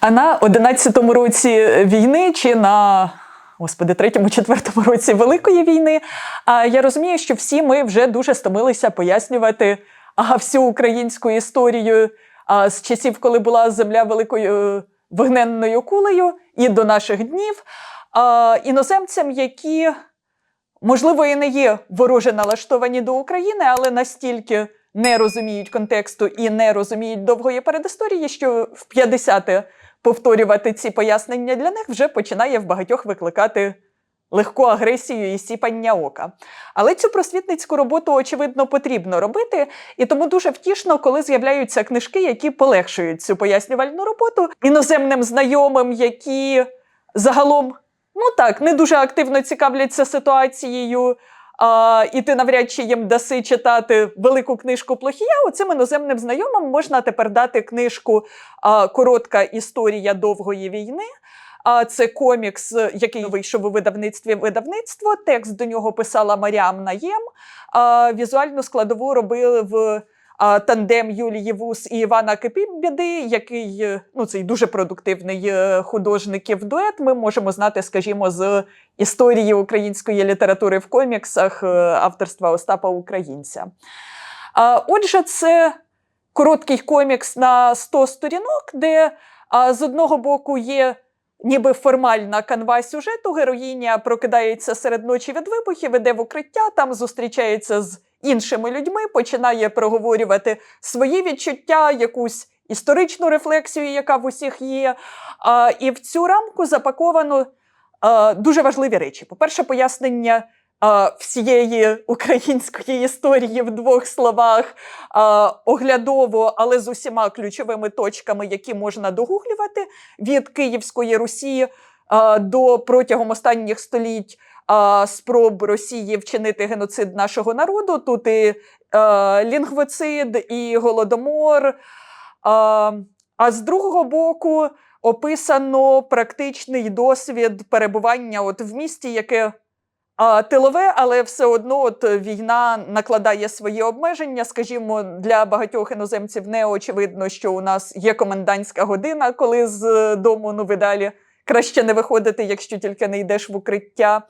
А на 11-му році війни чи на Господи, третьому, четвертому році Великої війни. А я розумію, що всі ми вже дуже стомилися пояснювати а, всю українську історію а, з часів, коли була земля великою е, вогненною кулею, і до наших днів, а, іноземцям, які, можливо, і не є вороже налаштовані до України, але настільки не розуміють контексту і не розуміють довгої передісторії, що в 50-те повторювати ці пояснення для них вже починає в багатьох викликати легку агресію і сіпання ока. Але цю просвітницьку роботу, очевидно, потрібно робити, і тому дуже втішно, коли з'являються книжки, які полегшують цю пояснювальну роботу іноземним знайомим, які загалом. Ну так, не дуже активно цікавляться ситуацією, а, і ти навряд чи їм даси читати велику книжку Плохія. Оцим іноземним знайомим можна тепер дати книжку а, Коротка історія довгої війни. А це комікс, який вийшов у видавництві видавництво. Текст до нього писала Маріам Наєм. А візуальну складову робили в тандем Юлії Вус і Івана Кипібіди, який е, ну цей дуже продуктивний е, художників дует. Ми можемо знати, скажімо, з історії української літератури в коміксах е, авторства Остапа Українця. Отже, це короткий комікс на 100 сторінок, де з одного боку є ніби формальна канва сюжету. Героїня прокидається серед ночі від вибухів, іде в укриття, там зустрічається з іншими людьми, починає проговорювати свої відчуття, якусь історичну рефлексію, яка в усіх є. А, і в цю рамку запаковано а, дуже важливі речі. По-перше, пояснення. Всієї української історії в двох словах оглядово, але з усіма ключовими точками, які можна догуглювати від Київської Русі до протягом останніх століть спроб Росії вчинити геноцид нашого народу. Тут і лінгвоцид, і голодомор. А, з другого боку описано практичний досвід перебування от в місті, яке тилове, але все одно от війна накладає свої обмеження. Скажімо, для багатьох іноземців не очевидно, що у нас є комендантська година, коли з дому ну ви далі краще не виходити, якщо тільки не йдеш в укриття.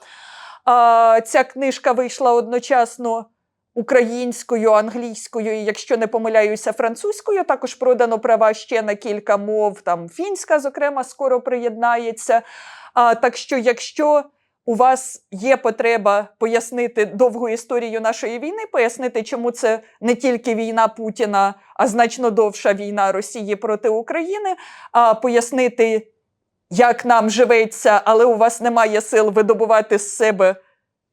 А, ця книжка вийшла одночасно українською, англійською, і якщо не помиляюся, французькою. Також продано права ще на кілька мов. Там фінська, зокрема, скоро приєднається. А, так що, якщо у вас є потреба пояснити довгу історію нашої війни, пояснити, чому це не тільки війна Путіна, а значно довша війна Росії проти України, а пояснити, як нам живеться, але у вас немає сил видобувати з себе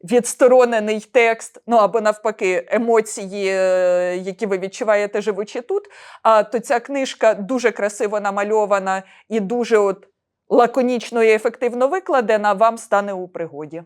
відсторонений текст, ну або навпаки, емоції, е, які ви відчуваєте, живучи тут. А то ця книжка дуже красиво намальована і дуже от лаконічно і ефективно викладена, вам стане у пригоді.